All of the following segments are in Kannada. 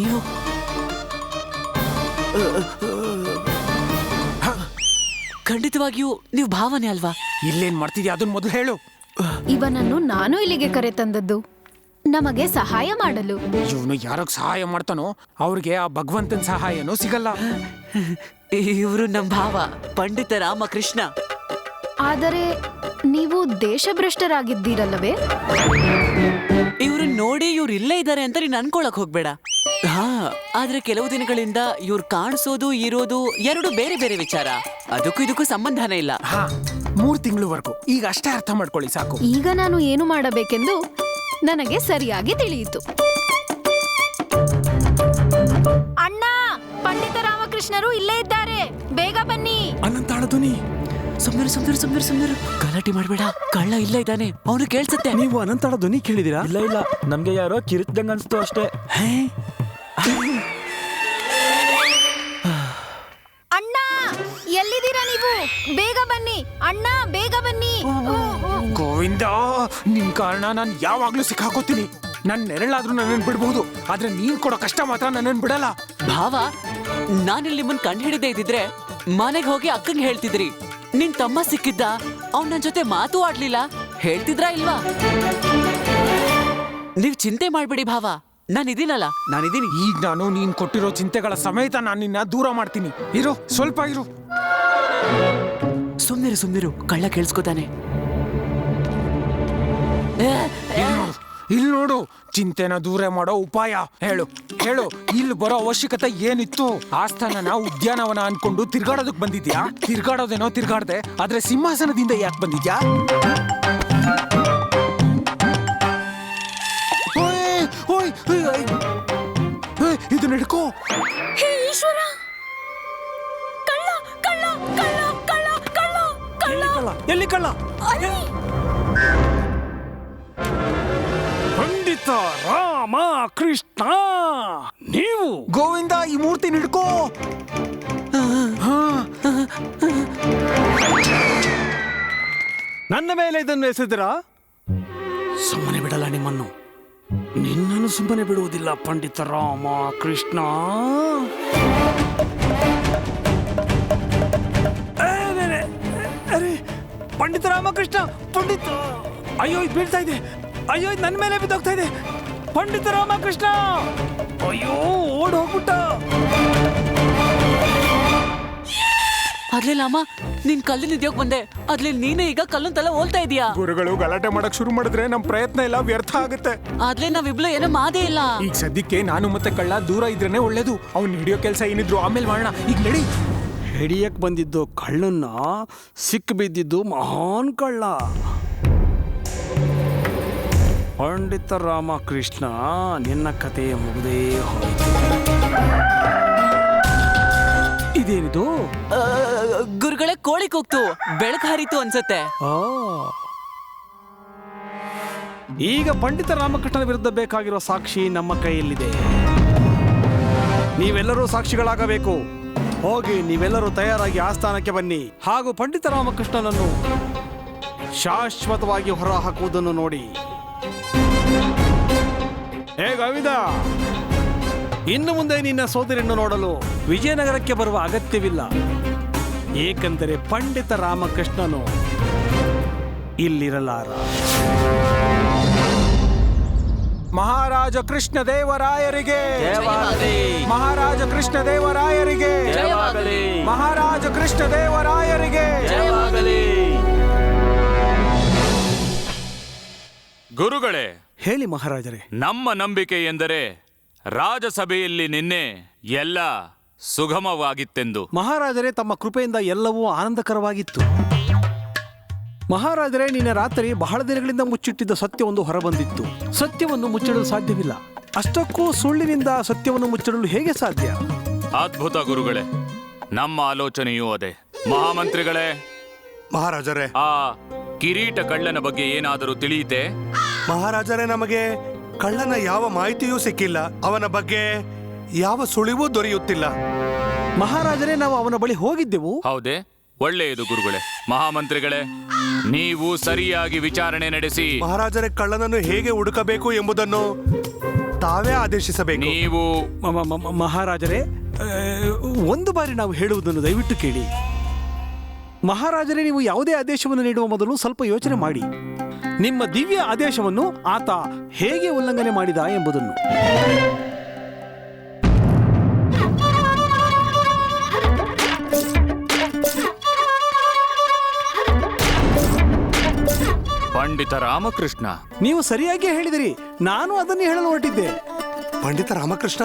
ನೀವು ಖಂಡಿತವಾಗಿಯೂ ನೀವು ಭಾವನೆ ಅಲ್ವಾ? ಇಲ್ಲೇನ್ ಮಾಡ್ತಿದ್ಯಾ? ಅದನ್ನ ಮೊದಲು ಹೇಳು. ಇವನನ್ನು ನಾನು ಇಲ್ಲಿಗೆ ಕರೆ ತಂದದ್ದು. ನಮಗೆ ಸಹಾಯ ಮಾಡಲು. ಇವನು ಯಾರಿಗೆ ಸಹಾಯ ಮಾಡ್ತಾನೋ ಅವ್ರಿಗೆ ಆ ಭಗವಂತನ ಸಹಾಯನೂ ಸಿಗಲ್ಲ. ಇವರು ನಮ್ಮ ಭಾವ ಪಂಡಿತ ರಾಮಕೃಷ್ಣ. ಆದರೆ ನೀವು ದೇಶಭ್ರಷ್ಟರಾಗಿದ್ದೀರಲ್ಲವೇ? ಇವ್ರು ನೋಡಿ ಇವ್ರು ಇಲ್ಲೇ ಇದ್ದಾರೆ ಅಂತ ನೀನ್ ಅನ್ಕೊಳಕ್ ಹೋಗ್ಬೇಡ. ಹಾ ಆದ್ರೆ ಕೆಲವು ದಿನಗಳಿಂದ ಇವ್ರು ಕಾಣಿಸೋದು ಇರೋದು ಎರಡು ಬೇರೆ ಬೇರೆ ವಿಚಾರ. ಅದಕ್ಕೂ ಇದಕ್ಕೂ ಸಂಬಂಧನೇ ಇಲ್ಲ. ಹಾ ಮೂರ್ ತಿಂಗಳವರೆಗೂ. ಈಗ ಅಷ್ಟೇ ಅರ್ಥ ಮಾಡ್ಕೊಳ್ಳಿ ಸಾಕು. ಈಗ ನಾನು ಏನು ಮಾಡಬೇಕೆಂದು ನನಗೆ ಸರಿಯಾಗಿ ತಿಳಿಯಿತು. ಅಣ್ಣ ಪಂಡಿತ ರಾಮಕೃಷ್ಣರು ಇಲ್ಲೇ ಇದ್ದಾರೆ. ಬೇಗ ಬನ್ನಿ. ಅನಂತಾಳ ಧ್ವನಿ. ಸುಮ್ನಿರು ಸುಮ್ನಿರು ಸುಮ್ನಿರು ಸುಮ್ನಿರು. ಗಲಾಟೆ ಮಾಡಬೇಡ. ಕಳ್ಳ ಇಲ್ಲ ಇದ್ದಾನೆ. ಅವನು ಕೇಳ್ಸತ್ತೆ. ನೀವು ಅನಂತಾಳ ಧ್ವನಿ ಕೇಳಿದಿರಾ? ಇಲ್ಲ ಇಲ್ಲ. ನಮ್ಗೆ ಯಾರೋ ಕಿರಿಚ್ದಂಗ್ ಅನ್ಸ್ತು ಅಷ್ಟೇ. ಅಣ್ಣ ಎಲ್ಲಿದ್ದೀರಾ ನೀವು? ಬೇಗ ಬನ್ನಿ. ಅಣ್ಣ ಬೇಗ ಬನ್ನಿ. ಗೋವಿಂದ ನಿನ್ ಕಾರಣ ನಾನು ಯಾವಾಗ್ಲೂ ಸಿಕ್ಕಾಕೋತೀನಿ. ನನ್ನ ನೆರಳಾದ್ರೂ ನನ್ನನ್ನು ಬಿಡಬಹುದು ಆದ್ರೆ ನೀನ್ ಕೊಡೋ ಕಷ್ಟ ಮಾತ್ರ ನನ್ನನ್ನು ಬಿಡಲ್ಲ. ಭಾವ ನಾನಿಲ್ಲಿ ನಿಮ್ಮನ್ ಕಂಡು ಹಿಡಿದೇ ಇದ್ದಿದ್ರೆ ಮನೆಗೆ ಹೋಗಿ ಅಕ್ಕಂಗೆ ಹೇಳ್ತಿದ್ರಿ. ನಿನ್ ತಮ್ಮ ಸಿಕ್ಕಿದ್ದ ಅವ್ನ್ ನನ್ ಜೊತೆ ಮಾತು ಆಡ್ಲಿಲ್ಲ ಹೇಳ್ತಿದ್ರಾ ಇಲ್ವಾ? ನೀವ್ ಚಿಂತೆ ಮಾಡ್ಬಿಡಿ ಭಾವ ನಾನಿದ್ದೀನಲ್ಲ ನಾನಿದ್ದೀನಿ ಈಗ ನಾನು ನೀನ್ ಕೊಟ್ಟಿರೋ ಚಿಂತೆಗಳ ಸಮೇತ ನಾನು ನಿನ್ನ ದೂರ ಮಾಡ್ತೀನಿ. ಇರು ಸ್ವಲ್ಪ ಇರು. ಸುಮ್ನಿರು ಸುಮ್ನಿರು ಕಳ್ಳ ಕೇಳಿಸ್ಕೊತಾನೆ. ಇಲ್ಲಿ ನೋಡು ಚಿಂತೆನ ದೂರ ಮಾಡೋ ಉಪಾಯ. ಹೇಳು ಹೇಳು ಇಲ್ಲಿ ಬರೋ ಅವಶ್ಯಕತೆ ಏನಿತ್ತು? ಆಸ್ಥಾನನ ಉದ್ಯಾನವನ ಅನ್ಕೊಂಡು ತಿರ್ಗಾಡೋದಕ್ ಬಂದಿದ್ಯಾ? ತಿರ್ಗಾಡೋದೇನೋ ತಿರ್ಗಾಡ್ದೆ ಆದ್ರೆ ಸಿಂಹಾಸನದಿಂದ ಯಾಕೆ ಬಂದಿದ್ಯಾ? ಇದನ್ನ ಹಿಡ್ಕೋ ಎಲ್ಲಿ ಕಳ್ಳ? ಪಂಡಿತ ರಾಮ ಕೃಷ್ಣ ನೀವು ಗೋವಿಂದ ಈ ಮೂರ್ತಿ ಹಿಡ್ಕೋ ಹಾ ನನ್ನ ಮೇಲೆ ಇದನ್ನು ಎಸೆದಿರಾ ಸುಮ್ಮನೆ ಬಿಡಲ್ಲ ನಿಮ್ಮನ್ನು ನಿನ್ನನ್ನು ಸುಮ್ಮನೆ ಬಿಡುವುದಿಲ್ಲ ಪಂಡಿತ ರಾಮ ಕೃಷ್ಣ ಅರೆ ಪಂಡಿತ ರಾಮಕೃಷ್ಣ ಪಂಡಿತ ಅಯ್ಯೋ ಇದು ಬೀಳ್ತಾ ಇದೆ ಅಯ್ಯೋ ನನ್ನ ಮೇಲೆ ಬಿದ್ದೋಗ್ತಾ ಇದೆ. ಪಂಡಿತ ರಾಮಕೃಷ್ಣ! ಅಯ್ಯೋ ಓಡ್ ಹೋಗ್ಬಿಟ್ಟ. ಅದ್ಲೇ ಅಮ್ಮ ನೀನ್ ಕಲ್ಲಿನ ಇದ್ಯೋಗ್ ಬಂದೆ. ಅದ್ಲೇ ನೀನೇ ಈಗ ಕಲ್ಲನ್ ತಲೆ ಹೋಲ್ತಾ ಇದೀಯಾ? ಗುರುಗಳು ಗಲಾಟೆ ಮಾಡಕ್ ಶುರು ಮಾಡಿದ್ರೆ ನಮ್ ಪ್ರಯತ್ನ ಎಲ್ಲ ವ್ಯರ್ಥ ಆಗುತ್ತೆ. ಅದ್ಲೇ ನಾವಿಬ್ಳು ಏನೋ ಮಾದೇ ಇಲ್ಲ. ಈಗ ಸದ್ಯಕ್ಕೆ ನಾನು ಮತ್ತೆ ಕಳ್ಳ ದೂರ ಇದ್ರೇನೆ ಒಳ್ಳೇದು. ಅವ್ನು ಹಿಡಿಯೋ ಕೆಲಸ ಏನಿದ್ರು ಆಮೇಲೆ ಮಾಡೋಣ. ಈಗ ನಡಿ. ಹಿಡಿಯಕ್ ಬಂದಿದ್ದು ಕಳ್ಳನ್ನ ಸಿಕ್ ಬಿದ್ದಿದ್ದು ಮಹಾನ್ ಕಳ್ಳ. ಪಂಡಿತ ರಾಮಕೃಷ್ಣ ನಿನ್ನ ಕತೆ ಮುಗಿದೇ ಹೋಯಿತು. ಇದೇನಿದು? ಗುರುಗಳೇ ಕೋಳಿ ಕೂಗ್ತು ಬೆಳಕು ಹರಿತು ಅನ್ಸತ್ತೆ. ಆ. ಈಗ ಪಂಡಿತ ರಾಮಕೃಷ್ಣನ ವಿರುದ್ಧ ಬೇಕಾಗಿರೋ ಸಾಕ್ಷಿ ನಮ್ಮ ಕೈಯಲ್ಲಿದೆ. ನೀವೆಲ್ಲರೂ ಸಾಕ್ಷಿಗಳಾಗಬೇಕು. ಹೋಗಿ ನೀವೆಲ್ಲರೂ ತಯಾರಾಗಿ ಆಸ್ಥಾನಕ್ಕೆ ಬನ್ನಿ. ಹಾಗೂ ಪಂಡಿತ ರಾಮಕೃಷ್ಣನನ್ನು ಶಾಶ್ವತವಾಗಿ ಹೊರ ಹಾಕುವುದನ್ನು ನೋಡಿ. ಹೇ ಗೋವಿಂದ ಇನ್ನು ಮುಂದೆ ನಿನ್ನ ಸೋದರಿಯನ್ನು ನೋಡಲು ವಿಜಯನಗರಕ್ಕೆ ಬರುವ ಅಗತ್ಯವಿಲ್ಲ. ಏಕೆಂದರೆ ಪಂಡಿತ ರಾಮಕೃಷ್ಣನು ಇಲ್ಲಿರಲಾರ. ಮಹಾರಾಜ ಕೃಷ್ಣ ದೇವರಾಯರಿಗೆ ಜಯವಾಗಲಿ. ಮಹಾರಾಜ ಕೃಷ್ಣ ದೇವರಾಯರಿಗೆ ಜಯವಾಗಲಿ. ಮಹಾರಾಜ ಕೃಷ್ಣ ಗುರುಗಳೇ ಹೇಳಿ ಮಹಾರಾಜರೇ. ನಮ್ಮ ನಂಬಿಕೆ ಎಂದರೆ ರಾಜಸಭೆಯಲ್ಲಿ ನಿನ್ನೆ ಎಲ್ಲ ಸುಗಮವಾಗಿತ್ತೆಂದು. ಮಹಾರಾಜರೇ ತಮ್ಮ ಕೃಪೆಯಿಂದ ಎಲ್ಲವೂ ಆನಂದಕರವಾಗಿತ್ತು. ಮಹಾರಾಜರೇ ನಿನ್ನೆ ರಾತ್ರಿ ಬಹಳ ದಿನಗಳಿಂದ ಮುಚ್ಚಿಟ್ಟಿದ್ದ ಸತ್ಯವೊಂದು ಹೊರಬಂದಿತ್ತು. ಸತ್ಯವನ್ನು ಮುಚ್ಚಿಡಲು ಸಾಧ್ಯವಿಲ್ಲ. ಅಷ್ಟಕ್ಕೂ ಸುಳ್ಳಿನಿಂದ ಸತ್ಯವನ್ನು ಮುಚ್ಚಿಡಲು ಹೇಗೆ ಸಾಧ್ಯ? ಅದ್ಭುತ ಗುರುಗಳೇ ನಮ್ಮ ಆಲೋಚನೆಯೂ ಅದೇ. ಮಹಾಮಂತ್ರಿಗಳೇ ಮಹಾರಾಜರೇ. ಆ ಕಿರೀಟ ಕಳ್ಳನ ಬಗ್ಗೆ ಏನಾದರೂ ತಿಳಿಯಿತೆ? ಮಹಾರಾಜರೇ ನಮಗೆ ಕಳ್ಳನ ಯಾವ ಮಾಹಿತಿಯೂ ಸಿಕ್ಕಿಲ್ಲ. ಅವನ ಬಗ್ಗೆ ಯಾವ ಸುಳಿವೂ ದೊರೆಯುತ್ತಿಲ್ಲ. ಮಹಾರಾಜರೇ ನಾವು ಅವನ ಬಳಿ ಹೋಗಿದ್ದೆವು. ಹೌದೇ? ಒಳ್ಳೆಯದು ಗುರುಗಳೇ. ಮಹಾಮಂತ್ರಿಗಳೇ ನೀವು ಸರಿಯಾಗಿ ವಿಚಾರಣೆ ನಡೆಸಿ. ಮಹಾರಾಜರೇ ಕಳ್ಳನನ್ನು ಹೇಗೆ ಹುಡುಕಬೇಕು ಎಂಬುದನ್ನು ತಾವೇ ಆದೇಶಿಸಬೇಕು. ನೀವು ಮ- ಮ- ಮ- ಮಹಾರಾಜರೇ ಆ, ಒಂದು ಬಾರಿ ನಾವು ಹೇಳುವುದನ್ನು ದಯವಿಟ್ಟು ಕೇಳಿ. ಮಹಾರಾಜರೇ ನೀವು ಯಾವುದೇ ಆದೇಶವನ್ನು ನೀಡುವ ಮೊದಲು ಸ್ವಲ್ಪ ಯೋಚನೆ ಮಾಡಿ. ನಿಮ್ಮ ದಿವ್ಯ ಆದೇಶವನ್ನು ಆತ ಹೇಗೆ ಉಲ್ಲಂಘನೆ ಮಾಡಿದ ಎಂಬುದನ್ನು. ಪಂಡಿತ ರಾಮಕೃಷ್ಣ. ನೀವು ಸರಿಯಾಗಿ ಹೇಳಿದಿರಿ. ನಾನು ಅದನ್ನೇ ಹೇಳಲು ಹೊರಟಿದ್ದೆ. ಪಂಡಿತ ರಾಮಕೃಷ್ಣ?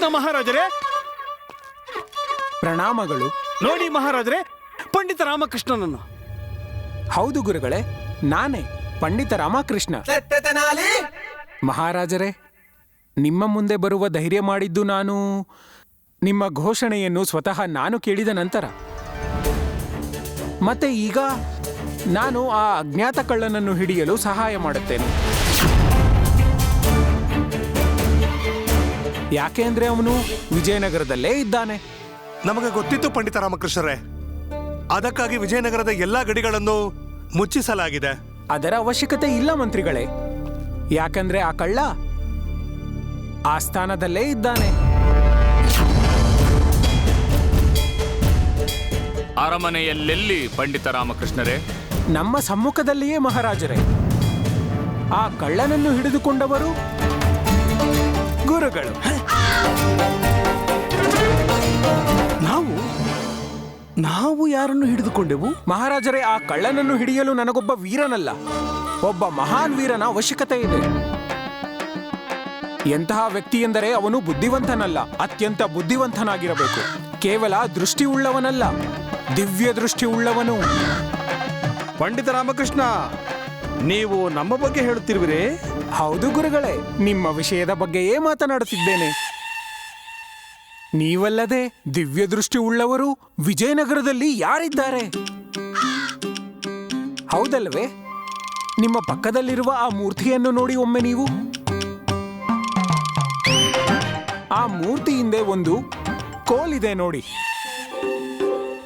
ಪಂಡಿತ ರಾಮಕೃಷ್ಣ ಮಹಾರಾಜರೇ. ಪ್ರಣಾಮಗಳು. ನೋಡಿ ಮಹಾರಾಜರೇ ಪಂಡಿತ ರಾಮಕೃಷ್ಣನನ್ನು. ಹೌದು ಗುರುಗಳೇ ನಾನೇ ಪಂಡಿತ ರಾಮಕೃಷ್ಣ. ಮಹಾರಾಜರೇ ನಿಮ್ಮ ಮುಂದೆ ಬರುವ ಧೈರ್ಯ ಮಾಡಿದ್ದು ನಾನು ನಿಮ್ಮ ಘೋಷಣೆಯನ್ನು ಸ್ವತಃ ನಾನು ಕೇಳಿದ ನಂತರ. ಮತ್ತೆ ಈಗ ನಾನು ಆ ಅಜ್ಞಾತ ಕಳ್ಳನನ್ನು ಹಿಡಿಯಲು ಸಹಾಯ ಮಾಡುತ್ತೇನೆ. ಯಾಕೆ ಅಂದ್ರೆ ಅವನು ವಿಜಯನಗರದಲ್ಲೇ ಇದ್ದಾನೆ. ನಮಗೆ ಗೊತ್ತಿತ್ತು ಪಂಡಿತ ರಾಮಕೃಷ್ಣರೇ. ಅದಕ್ಕಾಗಿ ವಿಜಯನಗರದ ಎಲ್ಲಾ ಗಡಿಗಳನ್ನು ಮುಚ್ಚಿಸಲಾಗಿದೆ. ಅದರ ಅವಶ್ಯಕತೆ ಇಲ್ಲ ಮಂತ್ರಿಗಳೇ. ಯಾಕಂದ್ರೆ ಆ ಕಳ್ಳ ಆ ಸ್ಥಾನದಲ್ಲೇ ಇದ್ದಾನೆ. ಅರಮನೆಯಲ್ಲೆಲ್ಲಿ ಪಂಡಿತ ರಾಮಕೃಷ್ಣರೇ? ನಮ್ಮ ಸಮ್ಮುಖದಲ್ಲಿಯೇ ಮಹಾರಾಜರೇ. ಆ ಕಳ್ಳನನ್ನು ಹಿಡಿದುಕೊಂಡವರು ಗುರುಗಳು ನಾವು ನಾವು ಯಾರನ್ನು ಹಿಡಿದುಕೊಂಡೆವು? ಮಹಾರಾಜರೇ ಆ ಕಳ್ಳನನ್ನು ಹಿಡಿಯಲು ನನಗೊಬ್ಬ ವೀರನಲ್ಲ. ಒಬ್ಬ ಮಹಾನ್ ವೀರನ ಅವಶ್ಯಕತೆ ಇದೆ. ಎಂತಹ ವ್ಯಕ್ತಿ ಎಂದರೆ ಅವನು ಬುದ್ಧಿವಂತನಲ್ಲ ಅತ್ಯಂತ ಬುದ್ಧಿವಂತನಾಗಿರಬೇಕು. ಕೇವಲ ದೃಷ್ಟಿ ಉಳ್ಳವನಲ್ಲ ದಿವ್ಯ ದೃಷ್ಟಿ ಉಳ್ಳವನು. ಪಂಡಿತ ರಾಮಕೃಷ್ಣ ನೀವು ನಮ್ಮ ಬಗ್ಗೆ ಹೇಳುತ್ತಿರುವಿರೇ? ಹೌದು ಗುರುಗಳೇ ನಿಮ್ಮ ವಿಷಯದ ಬಗ್ಗೆಯೇ ಮಾತನಾಡುತ್ತಿದ್ದೇನೆ. ನೀವಲ್ಲದೆ ದಿವ್ಯ ದೃಷ್ಟಿ ಉಳ್ಳವರು ವಿಜಯನಗರದಲ್ಲಿ ಯಾರಿದ್ದಾರೆ? ಹೌದಲ್ವೇ ನಿಮ್ಮ ಪಕ್ಕದಲ್ಲಿರುವ ಆ ಮೂರ್ತಿಯನ್ನು ನೋಡಿ ಒಮ್ಮೆ ನೀವು. ಆ ಮೂರ್ತಿ ಹಿಂದೆ ಒಂದು ಕೋಲಿದೆ ನೋಡಿ.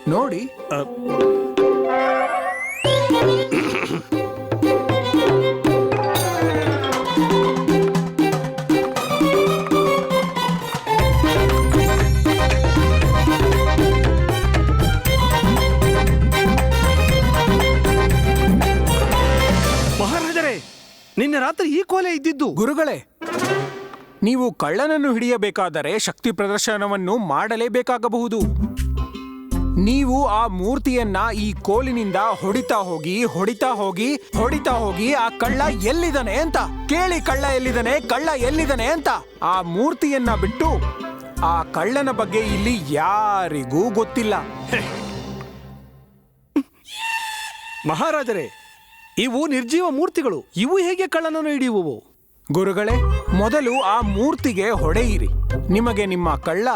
ನೋಡಿ. ಈ ಕೋಲೆ ಇದ್ದಿದ್ದು. ಗುರುಗಳೇ ನೀವು ಕಳ್ಳನನ್ನು ಹಿಡಿಯಬೇಕಾದರೆ ಶಕ್ತಿ ಪ್ರದರ್ಶನವನ್ನು ಮಾಡಲೇಬೇಕಾಗಬಹುದು. ನೀವು ಆ ಮೂರ್ತಿಯನ್ನ ಈ ಕೋಲಿನಿಂದ ಹೊಡಿತಾ ಹೋಗಿ ಹೊಡಿತಾ ಹೋಗಿ ಹೊಡಿತಾ ಹೋಗಿ ಆ ಕಳ್ಳ ಎಲ್ಲಿದ್ದಾನೆ ಅಂತ. ಕೇಳಿ ಕಳ್ಳ ಎಲ್ಲಿದ್ದಾನೆ ಕಳ್ಳ ಎಲ್ಲಿದ್ದಾನೆ ಅಂತ. ಆ ಮೂರ್ತಿಯನ್ನ ಬಿಟ್ಟು ಆ ಕಳ್ಳನ ಬಗ್ಗೆ ಇಲ್ಲಿ ಯಾರಿಗೂ ಗೊತ್ತಿಲ್ಲ. ಮಹಾರಾಜರೇ ಇವು ನಿರ್ಜೀವ ಮೂರ್ತಿಗಳು. ಇವು ಹೇಗೆ ಕಳ್ಳನನ್ನು ಹಿಡಿಯುವವು? ಗುರುಗಳೇ ಮೊದಲು ಆ ಮೂರ್ತಿಗೆ ಹೊಡೆಯಿರಿ. ನಿಮಗೆ ನಿಮ್ಮ ಕಳ್ಳ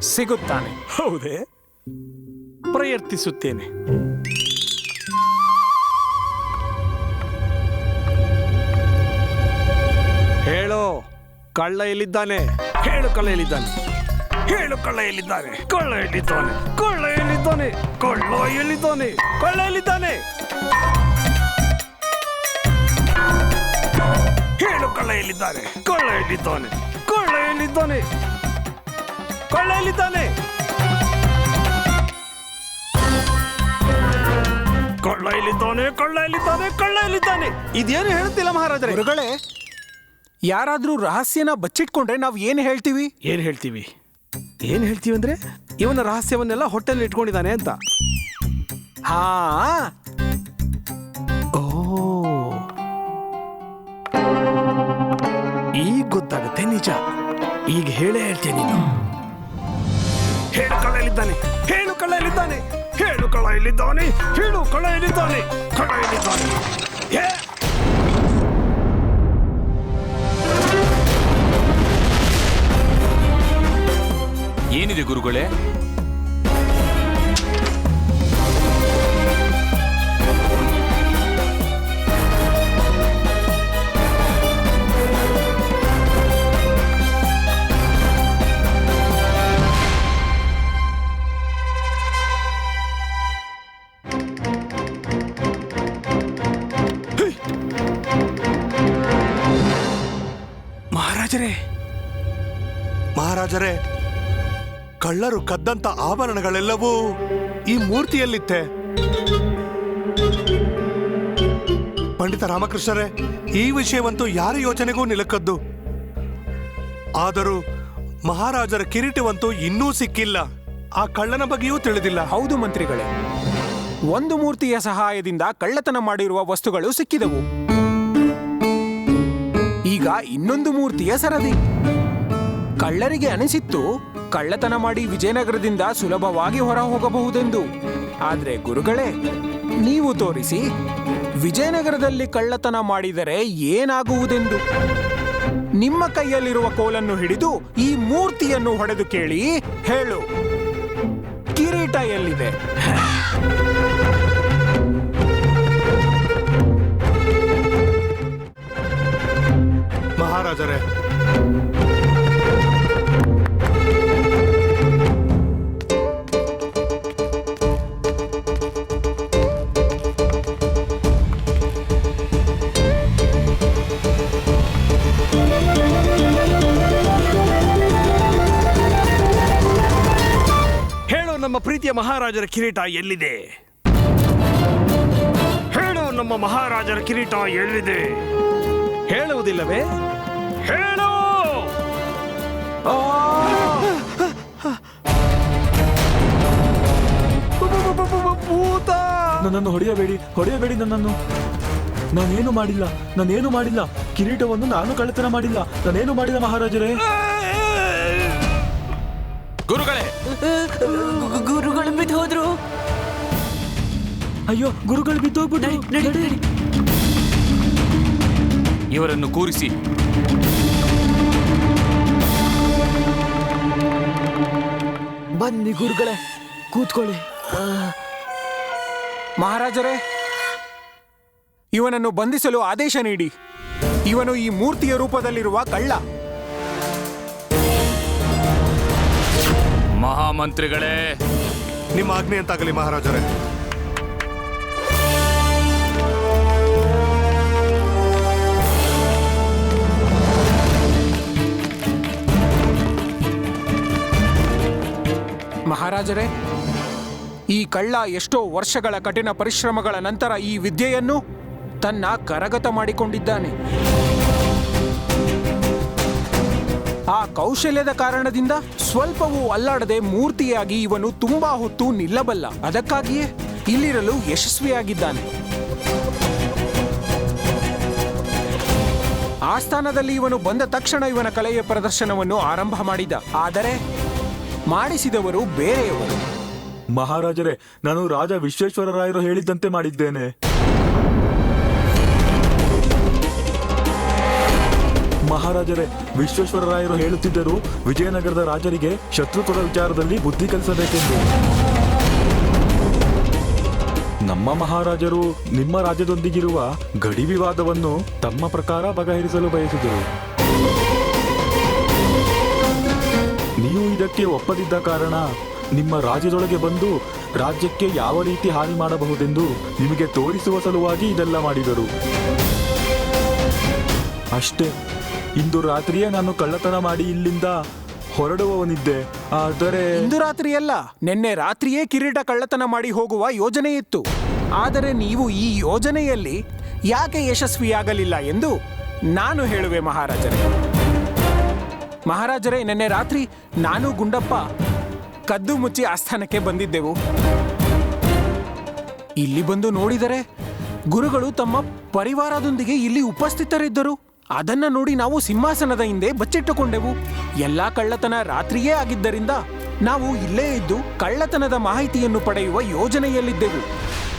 ಸಿಗುತ್ತಾನೆ. ಹೌದೇ? ಪ್ರಯತ್ನಿಸುತ್ತೇನೆ. ಹೇಳೋ ಕಳ್ಳ ಎಲ್ಲಿದ್ದಾನೆ? ಹೇಳು ಕಳ್ಳ ಎಲ್ಲಿದ್ದಾನೆ. ಹೇಳು ಕಳ್ಳ ಎಲ್ಲಿದ್ದಾನೆ. ಕಳ್ಳ ಎಲ್ಲಿದ್ದಾನೆ? ಕಳ್ಳ ಎಲ್ಲಿದ್ದಾನೆ. ಕಳ್ಳ ಎಲ್ಲಿದ್ದಾನೆ? ಕಳ್ಳ ಎಲ್ಲಿದ್ದಾನೆ. ಕಳ್ಳ ಎಲ್ಲಿದ್ದಾನೆ ಕಳ್ಳ ಎಲ್ಲಿದ್ದಾನೆ ಕಳ್ಳ ಎಲ್ಲಿದ್ದಾನೆ ಕಳ್ಳ ಎಲ್ಲಿದ್ದಾನೆ ಕಳ್ಳ ಎಲ್ಲಿದ್ದಾನೆ ಕಳ್ಳ ಎಲ್ಲಿದ್ದಾನೆ ಕಳ್ಳ ಎಲ್ಲಿದ್ದಾನೆ ಇದೇನು ಹೇಳ್ತಿಲ್ಲ ಮಹಾರಾಜರೇ? ಗುರುಗಳೇ ಯಾರಾದ್ರೂ ರಹಸ್ಯನ ಬಚ್ಚಿಟ್ಕೊಂಡ್ರೆ ನಾವು ಏನ್ ಹೇಳ್ತೀವಿ? ಏನ್ ಹೇಳ್ತೀವಿ? ಏನ್ ಹೇಳ್ತೀವಿ ಅಂದ್ರೆ ಇವನ ರಹಸ್ಯವನ್ನೆಲ್ಲ ಹೊಟ್ಟೆಲ್ಲಿ ಇಟ್ಕೊಂಡಿದ್ದಾನೆ ಅಂತ. ಹಾ ಈಗ ಗೊತ್ತಾಗುತ್ತೆ ನಿಜ. ಈಗ ಹೇಳೇ ಹೇಳ್ತೇನೆ ನೀನು. ಹೇಳು ಕಳ್ಳ ಹೇಳು ಕಳ್ಳ ಹೇಳು ಕಳ್ಳ ಹೇಳು ಕಳ್ಳ ಎಲ್ಲಿದ್ದಾನೆ ಹೇ! ಏನಿದೆ ಗುರುಗಳೇ? ಮಹಾರಾಜರೇ ಕಳ್ಳರು ಕದ್ದಂತ ಆಭರಣಗಳೆಲ್ಲವೂ ಈ ಮೂರ್ತಿಯಲ್ಲಿತ್ತೆ. ಪಂಡಿತ ರಾಮಕೃಷ್ಣರೇ, ಈ ವಿಷಯವಂತೂ ಯಾರ ಯೋಚನೆಗೂ ನಿಲುಕದ್ದು? ಆದರೂ ಮಹಾರಾಜರ ಕಿರೀಟವಂತೂ ಇನ್ನೂ ಸಿಕ್ಕಿಲ್ಲ. ಆ ಕಳ್ಳನ ಬಗ್ಗೆಯೂ ತಿಳಿದಿಲ್ಲ. ಹೌದು ಮಂತ್ರಿಗಳೇ, ಒಂದು ಮೂರ್ತಿಯ ಸಹಾಯದಿಂದ ಕಳ್ಳತನ ಮಾಡಿರುವ ವಸ್ತುಗಳು ಸಿಕ್ಕಿದವು. ಈಗ ಇನ್ನೊಂದು ಮೂರ್ತಿಯ ಸರದಿ. ಕಳ್ಳರಿಗೆ ಅನಿಸಿತ್ತು. ಕಳ್ಳತನ ಮಾಡಿ ವಿಜಯನಗರದಿಂದ ಸುಲಭವಾಗಿ ಹೊರ ಹೋಗಬಹುದೆಂದು ಆದರೆ ಗುರುಗಳೇ, ನೀವು ತೋರಿಸಿ, ವಿಜಯನಗರದಲ್ಲಿ ಕಳ್ಳತನ ಮಾಡಿದರೆ ಏನಾಗುವುದೆಂದು? ನಿಮ್ಮ ಕೈಯಲ್ಲಿರುವ ಕೋಲನ್ನು ಹಿಡಿದು ಈ ಮೂರ್ತಿಯನ್ನು ಹೊಡೆದು ಕೇಳಿ ಹೇಳು. ಕಿರೀಟ ಎಲ್ಲಿದೆ? ಮಹಾರಾಜರೇ ನಮ್ಮ ಪ್ರೀತಿಯ ಮಹಾರಾಜರ ಕಿರೀಟ ಎಲ್ಲಿದೆ? ಹೇಳು ನಮ್ಮ ಮಹಾರಾಜರ ಕಿರೀಟ ಎಲ್ಲಿದೆ? ಹೇಳುವುದಿಲ್ಲವೇ? ಹೇಳು! ಭೂತ! ನನ್ನನ್ನು ಹೊಡೆಯಬೇಡಿ ಹೊಡೆಯಬೇಡಿ ನನ್ನನ್ನು. ನಾನೇನು ಮಾಡಿಲ್ಲ ನಾನೇನು ಮಾಡಿಲ್ಲ? ಕಿರೀಟವನ್ನು ನಾನು ಕಳ್ಳತನ ಮಾಡಿಲ್ಲ ನಾನೇನು ಮಾಡಿಲ್ಲ ಮಹಾರಾಜರೇ? ಗುರುಗಳೇ. ಗುರುಗಳು ಬಿದ್ದು ಹೋದ್ರು ಅಯ್ಯೋ ಗುರುಗಳು ಬಿದ್ದೋಗ್ಬಿಟ್ಟು ನಡಿ, ನಡಿ, ನಡಿ. ಇವರನ್ನು ಕೂರಿಸಿ. ಬನ್ನಿ ಗುರುಗಳೇ ಕೂತ್ಕೊಳ್ಳಿ. ಮಹಾರಾಜರೇ ಇವನನ್ನು ಬಂಧಿಸಲು ಆದೇಶ ನೀಡಿ. ಇವನು ಈ ಮೂರ್ತಿಯ ರೂಪದಲ್ಲಿರುವ ಕಳ್ಳ. ಮಹಾಮಂತ್ರಿಗಳೇ. ನಿಮ್ಮ ಆಜ್ಞೆ ಅಂತಾಗಲಿ ಮಹಾರಾಜರೇ. ಮಹಾರಾಜರೇ ಈ ಕಳ್ಳ ಎಷ್ಟೋ ವರ್ಷಗಳ ಕಠಿಣ ಪರಿಶ್ರಮಗಳ ನಂತರ ಈ ವಿದ್ಯೆಯನ್ನು ತನ್ನ ಕರಗತ ಮಾಡಿಕೊಂಡಿದ್ದಾನೆ. ಆ ಕೌಶಲ್ಯದ ಕಾರಣದಿಂದ ಸ್ವಲ್ಪವೂ ಅಲ್ಲಾಡದೆ ಮೂರ್ತಿಯಾಗಿ ಇವನು ತುಂಬಾ ಹೊತ್ತು ನಿಲ್ಲಬಲ್ಲ. ಅದಕ್ಕಾಗಿಯೇ ಇಲ್ಲಿರಲು ಯಶಸ್ವಿಯಾಗಿದ್ದಾನೆ. ಆಸ್ಥಾನದಲ್ಲಿ ಇವನು ಬಂದ ತಕ್ಷಣ ಇವನ ಕಲೆಯ ಪ್ರದರ್ಶನವನ್ನು ಆರಂಭ ಮಾಡಿದ. ಆದರೆ ಮಾಡಿಸಿದವರು ಬೇರೆಯವರು. ಮಹಾರಾಜರೇ, ನಾನು ರಾಜ ವಿಶ್ವೇಶ್ವರರಾಯರು ಹೇಳಿದ್ದಂತೆ ಮಾಡಿದ್ದೇನೆ. ಮಹಾರಾಜರೇ ವಿಶ್ವೇಶ್ವರರಾಯರು ಹೇಳುತ್ತಿದ್ದರು, ವಿಜಯನಗರದ ರಾಜರಿಗೆ ಶತ್ರುತ್ವದ ವಿಚಾರದಲ್ಲಿ ಬುದ್ಧಿ ಕಲಿಸಬೇಕೆಂದು. ನಮ್ಮ ಮಹಾರಾಜರು ನಿಮ್ಮ ರಾಜ್ಯದೊಂದಿಗಿರುವ ಗಡಿ ವಿವಾದವನ್ನು ತಮ್ಮ ಪ್ರಕಾರ ಬಗೆಹರಿಸಲು ಬಯಸಿದರು. ನೀವು ಇದಕ್ಕೆ ಒಪ್ಪದಿದ್ದ ಕಾರಣ ನಿಮ್ಮ ರಾಜ್ಯದೊಳಗೆ ಬಂದು ರಾಜ್ಯಕ್ಕೆ ಯಾವ ರೀತಿ ಹಾನಿ ಮಾಡಬಹುದೆಂದು ನಿಮಗೆ ತೋರಿಸುವ ಸಲುವಾಗಿ ಇದೆಲ್ಲ ಮಾಡಿದರು. ಅಷ್ಟೇ. ಇಂದು ರಾತ್ರಿಯೇ ನಾನು ಕಳ್ಳತನ ಮಾಡಿ ಇಲ್ಲಿಂದ ಹೊರಡುವವನಿದ್ದೆ. ಆದರೆ ಇಂದು ರಾತ್ರಿಯಲ್ಲ, ನಿನ್ನೆ ರಾತ್ರಿಯೇ ಕಿರೀಟ ಕಳ್ಳತನ ಮಾಡಿ ಹೋಗುವ ಯೋಜನೆ ಇತ್ತು ಆದರೆ ನೀವು ಈ ಯೋಜನೆಯಲ್ಲಿ ಯಾಕೆ ಯಶಸ್ವಿಯಾಗಲಿಲ್ಲ ಎಂದು ನಾನು ಹೇಳುವೆ ಮಹಾರಾಜರೇ. ಮಹಾರಾಜರೇ, ನಿನ್ನೆ ರಾತ್ರಿ ನಾನು ಗುಂಡಪ್ಪ ಕದ್ದು ಮುಚ್ಚಿ ಆಸ್ಥಾನಕ್ಕೆ ಬಂದಿದ್ದೆವು. ಇಲ್ಲಿ ಬಂದು ನೋಡಿದರೆ ಗುರುಗಳು ತಮ್ಮ ಪರಿವಾರದೊಂದಿಗೆ ಇಲ್ಲಿ ಉಪಸ್ಥಿತರಿದ್ದರು. ಅದನ್ನ ನೋಡಿ ನಾವು ಸಿಂಹಾಸನದ ಹಿಂದೆ ಬಚ್ಚಿಟ್ಟುಕೊಂಡೆವು. ಎಲ್ಲಾ ಕಳ್ಳತನ ರಾತ್ರಿಯೇ ಆಗಿದ್ದರಿಂದ ನಾವು ಇಲ್ಲೇ ಇದ್ದು ಕಳ್ಳತನದ ಮಾಹಿತಿಯನ್ನು ಪಡೆಯುವ ಯೋಜನೆಯಲ್ಲಿದ್ದೆವು.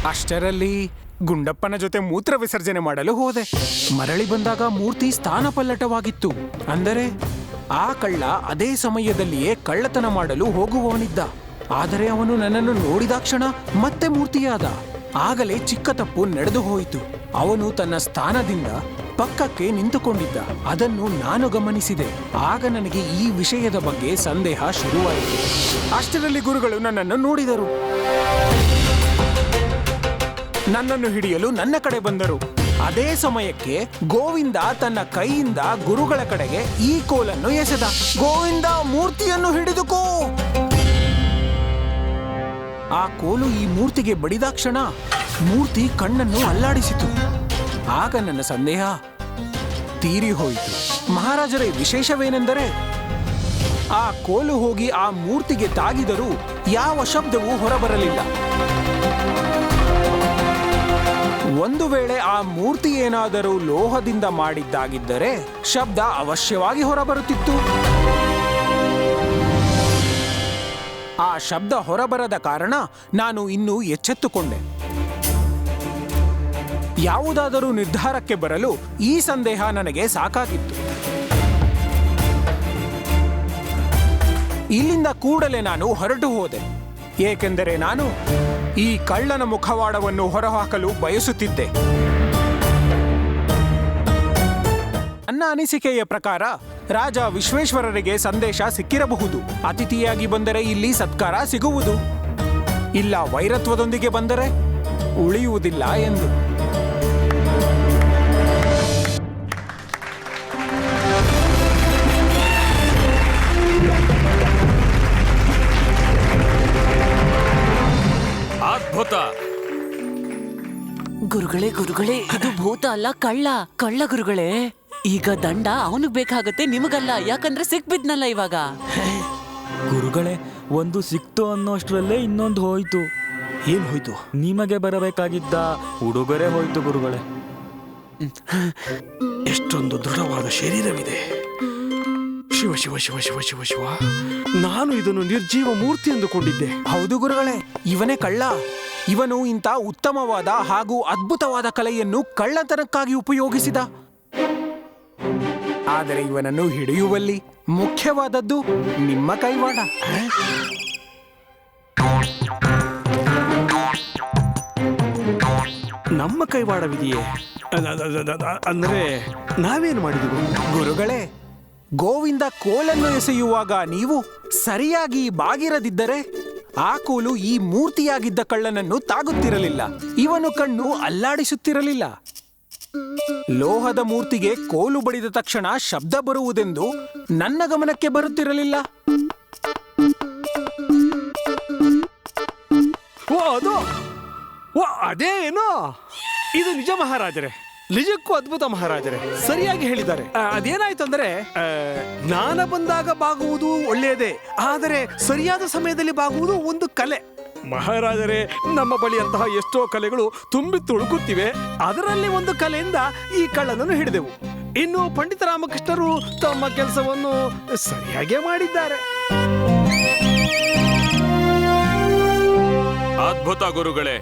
ಅಷ್ಟರಲ್ಲಿ ಗುಂಡಪ್ಪನ ಜೊತೆ ಮೂತ್ರ ವಿಸರ್ಜನೆ ಮಾಡಲು ಹೋದೆ. ಮರಳಿ ಬಂದಾಗ ಮೂರ್ತಿ ಸ್ಥಾನಪಲ್ಲಟವಾಗಿತ್ತು. ಅಂದರೆ ಆ ಕಳ್ಳ ಅದೇ ಸಮಯದಲ್ಲಿಯೇ ಕಳ್ಳತನ ಮಾಡಲು ಹೋಗುವವನಿದ್ದ. ಆದರೆ ಅವನು ನನ್ನನ್ನು ನೋಡಿದಾಕ್ಷಣ ಮತ್ತೆ ಮೂರ್ತಿಯಾದ. ಆಗಲೇ ಚಿಕ್ಕ ತಪ್ಪು ನಡೆದು ಹೋಯಿತು ಅವನು ತನ್ನ ಸ್ಥಾನದಿಂದ ಪಕ್ಕಕ್ಕೆ ನಿಂತುಕೊಂಡಿದ್ದ. ಅದನ್ನು ನಾನು ಗಮನಿಸಿದೆ. ಆಗ ನನಗೆ ಈ ವಿಷಯದ ಬಗ್ಗೆ ಸಂದೇಹ ಶುರುವಾಯಿತು. ಅಷ್ಟರಲ್ಲಿ ಗುರುಗಳು ನನ್ನನ್ನು ನೋಡಿದರು. ನನ್ನನ್ನು ಹಿಡಿಯಲು ನನ್ನ ಕಡೆ ಬಂದರು. ಅದೇ ಸಮಯಕ್ಕೆ ಗೋವಿಂದ ತನ್ನ ಕೈಯಿಂದ ಗುರುಗಳ ಕಡೆಗೆ ಈ ಕೋಲನ್ನು ಎಸೆದ. ಗೋವಿಂದ, ಮೂರ್ತಿಯನ್ನು ಹಿಡಿದುಕೋ! ಆ ಕೋಲು ಈ ಮೂರ್ತಿಗೆ ಬಡಿದಾಕ್ಷಣ ಮೂರ್ತಿ ಕಣ್ಣನ್ನು ಅಲ್ಲಾಡಿಸಿತು. ಆಗ ನನ್ನ ಸಂದೇಹ ತೀರಿ ಹೋಯಿತು. ಮಹಾರಾಜರ, ವಿಶೇಷವೇನೆಂದರೆ ಆ ಕೋಲು ಹೋಗಿ ಆ ಮೂರ್ತಿಗೆ ತಾಗಿದರೂ ಯಾವ ಶಬ್ದವೂ ಹೊರಬರಲಿಲ್ಲ. ಒಂದು ವೇಳೆ ಆ ಮೂರ್ತಿ ಏನಾದರೂ ಲೋಹದಿಂದ ಮಾಡಿದ್ದಾಗಿದ್ದರೆ ಶಬ್ದ ಅವಶ್ಯವಾಗಿ ಹೊರಬರುತ್ತಿತ್ತು. ಆ ಶಬ್ದ ಹೊರಬರದ ಕಾರಣ ನಾನು ಇನ್ನೂ ಎಚ್ಚೆತ್ತುಕೊಂಡೆ. ಯಾವುದಾದರೂ ನಿರ್ಧಾರಕ್ಕೆ ಬರಲು ಈ ಸಂದೇಹ ನನಗೆ ಸಾಕಾಗಿತ್ತು. ಇಲ್ಲಿಂದ ಕೂಡಲೇ ನಾನು ಹೊರಟು ಹೋದೆ. ಏಕೆಂದರೆ ನಾನು ಈ ಕಳ್ಳನ ಮುಖವಾಡವನ್ನು ಹೊರಹಾಕಲು ಬಯಸುತ್ತಿದ್ದೆ. ನನ್ನ ಅನಿಸಿಕೆಯ ಪ್ರಕಾರ ರಾಜ ವಿಶ್ವೇಶ್ವರರಿಗೆ ಸಂದೇಶ ಸಿಕ್ಕಿರಬಹುದು. ಅತಿಥಿಯಾಗಿ ಬಂದರೆ ಇಲ್ಲಿ ಸತ್ಕಾರ ಸಿಗುವುದು. ಇಲ್ಲ ವೈರತ್ವದೊಂದಿಗೆ ಬಂದರೆ ಉಳಿಯುವುದಿಲ್ಲ ಎಂದು. ಗುರುಗಳೇ ಗುರುಗಳೇ. ಇದು ಭೂತ ಅಲ್ಲ ಕಳ್ಳ. ಕಳ್ಳ ಗುರುಗಳೇ. ಈಗ ದಂಡ ಅವನಿಗೆ ಬೇಕಾಗತ್ತೆ ನಿಮಗಲ್ಲ. ಯಾಕಂದ್ರೆ ಸಿಕ್ಬಿದ್ನಲ್ಲ ಇವಾಗ. ಗುರುಗಳೇ ಒಂದು ಸಿಕ್ತು ಅನ್ನೋಷ್ಟರಲ್ಲೇ ಇನ್ನೊಂದು ಹೋಯ್ತು. ಏನ್ ಹೋಯ್ತು? ನಿಮಗೆ ಬರಬೇಕಾಗಿದ್ದ ಉಡುಗೊರೆ ಹೋಯ್ತು ಗುರುಗಳೇ. ಎಷ್ಟೊಂದು ದೃಢವಾದ ಶರೀರವಿದೆ. ಶಿವ ಶಿವ ಶಿವ ಶಿವ ಶಿವ ಶಿವ. ನಾನು ಇದನ್ನು ನಿರ್ಜೀವ ಮೂರ್ತಿ ಎಂದುಕೊಂಡಿದ್ದೆ. ಹೌದು ಗುರುಗಳೇ ಇವನೇ ಕಳ್ಳ. ಇವನು ಇಂಥ ಉತ್ತಮವಾದ ಹಾಗೂ ಅದ್ಭುತವಾದ ಕಲೆಯನ್ನು ಕಳ್ಳತನಕ್ಕಾಗಿ ಉಪಯೋಗಿಸಿದ. ಆದರೆ ಇವನನ್ನು ಹಿಡಿಯುವಲ್ಲಿ ಮುಖ್ಯವಾದದ್ದು ನಿಮ್ಮ ಕೈವಾಡ. ನಮ್ಮ ಕೈವಾಡವಿದೆಯೇ? ಅಂದರೆ ನಾವೇನು ಮಾಡಿದೆವು? ಗುರುಗಳೇ ಗೋವಿಂದ ಕೋಲನ್ನು ಎಸೆಯುವಾಗ ನೀವು ಸರಿಯಾಗಿ ಬಾಗಿರದಿದ್ದರೆ ಆ ಕೋಲು ಈ ಮೂರ್ತಿಯಾಗಿದ್ದ ಕಳ್ಳನನ್ನು ತಾಗುತ್ತಿರಲಿಲ್ಲ. ಇವನು ಕಣ್ಣು ಅಲ್ಲಾಡಿಸುತ್ತಿರಲಿಲ್ಲ. ಲೋಹದ ಮೂರ್ತಿಗೆ ಕೋಲು ಬಡಿದ ತಕ್ಷಣ ಶಬ್ದ ಬರುವುದೆಂದು ನನ್ನ ಗಮನಕ್ಕೆ ಬರುತ್ತಿರಲಿಲ್ಲ. ಓ, ಅದು. ಓ ಇದು ನಿಜ ಮಹಾರಾಜರೇ. ನಿಜಕ್ಕೂ ಅದ್ಭುತ ಮಹಾರಾಜರೇ ಸರಿಯಾಗಿ ಹೇಳಿದ್ದಾರೆ. ಆ, ಅದೇನಾಯ್ತು ಅಂದ್ರೆ ಆ, ಜ್ಞಾನ ಬಂದಾಗ ಬಾಗುವುದು ಒಳ್ಳೆಯದೇ ಆದರೆ ಸರಿಯಾದ ಸಮಯದಲ್ಲಿ ಬಾಗುವುದು ಒಂದು ಕಲೆ. ಮಹಾರಾಜರೇ ನಮ್ಮ ಬಳಿಯಂತಹ ಎಷ್ಟೋ ಕಲೆಗಳು ತುಂಬಿ ತುಳುಕುತ್ತಿವೆ. ಅದರಲ್ಲಿ ಒಂದು ಕಲೆಯಿಂದ ಈ ಕಳ್ಳನನ್ನು ಹಿಡಿದೆವು. ಇನ್ನು ಪಂಡಿತ ರಾಮಕೃಷ್ಣರು ತಮ್ಮ ಕೆಲಸವನ್ನು ಸರಿಯಾಗೇ ಮಾಡಿದ್ದಾರೆ. ಅದ್ಭುತ ಗುರುಗಳೇ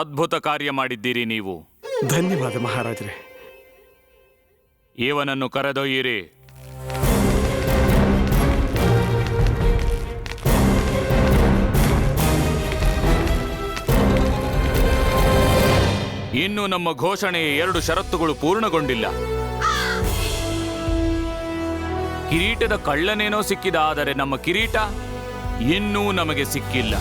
ಅದ್ಭುತ ಕಾರ್ಯ ಮಾಡಿದ್ದೀರಿ ನೀವು. ಧನ್ಯವಾದ ಮಹಾರಾಜರೇ. ಇವನನ್ನು ಕರೆದೊಯ್ಯಿರಿ. ಇನ್ನು ನಮ್ಮ ಘೋಷಣೆಯ ಎರಡು ಷರತ್ತುಗಳು ಪೂರ್ಣಗೊಂಡಿಲ್ಲ. ಕಿರೀಟದ ಕಳ್ಳನೇನೋ ಸಿಕ್ಕಿದ ಆದರೆ ನಮ್ಮ ಕಿರೀಟ ಇನ್ನೂ ನಮಗೆ ಸಿಕ್ಕಿಲ್ಲ.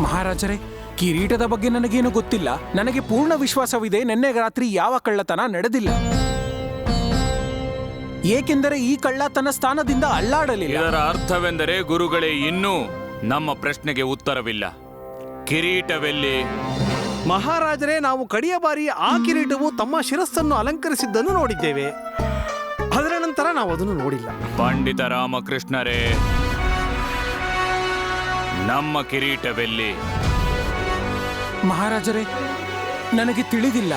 ಮಹಾರಾಜರೇ ಕಿರೀಟದ ಬಗ್ಗೆ ನನಗೇನು ಗೊತ್ತಿಲ್ಲ. ನನಗೆ ಪೂರ್ಣ ವಿಶ್ವಾಸವಿದೆ ನಿನ್ನೆ ರಾತ್ರಿ ಯಾವ ಕಳ್ಳತನ ನಡೆದಿಲ್ಲ. ಏಕೆಂದರೆ ಈ ಕಳ್ಳ ತನ್ನ ಸ್ಥಾನದಿಂದ ಅಲ್ಲಾಡಲಿಲ್ಲ. ಇದರ ಅರ್ಥವೆಂದರೆ ಗುರುಗಳೇ ಇನ್ನೂ ನಮ್ಮ ಪ್ರಶ್ನೆಗೆ ಉತ್ತರವಿಲ್ಲ. ಕಿರೀಟವೆಲ್ಲಿ? ಮಹಾರಾಜರೇ ನಾವು ಕಡೆಯ ಬಾರಿ ಆ ಕಿರೀಟವು ತಮ್ಮ ಶಿರಸ್ಸನ್ನು ಅಲಂಕರಿಸಿದ್ದನ್ನು ನೋಡಿದ್ದೇವೆ. ಅದರ ನಂತರ ನಾವು ಅದನ್ನು ನೋಡಿಲ್ಲ. ಪಂಡಿತ ರಾಮಕೃಷ್ಣರೇ ನಮ್ಮ ಕಿರೀಟವೆಲ್ಲಿ? ಮಹಾರಾಜರೇ ನನಗೆ ತಿಳಿದಿಲ್ಲ.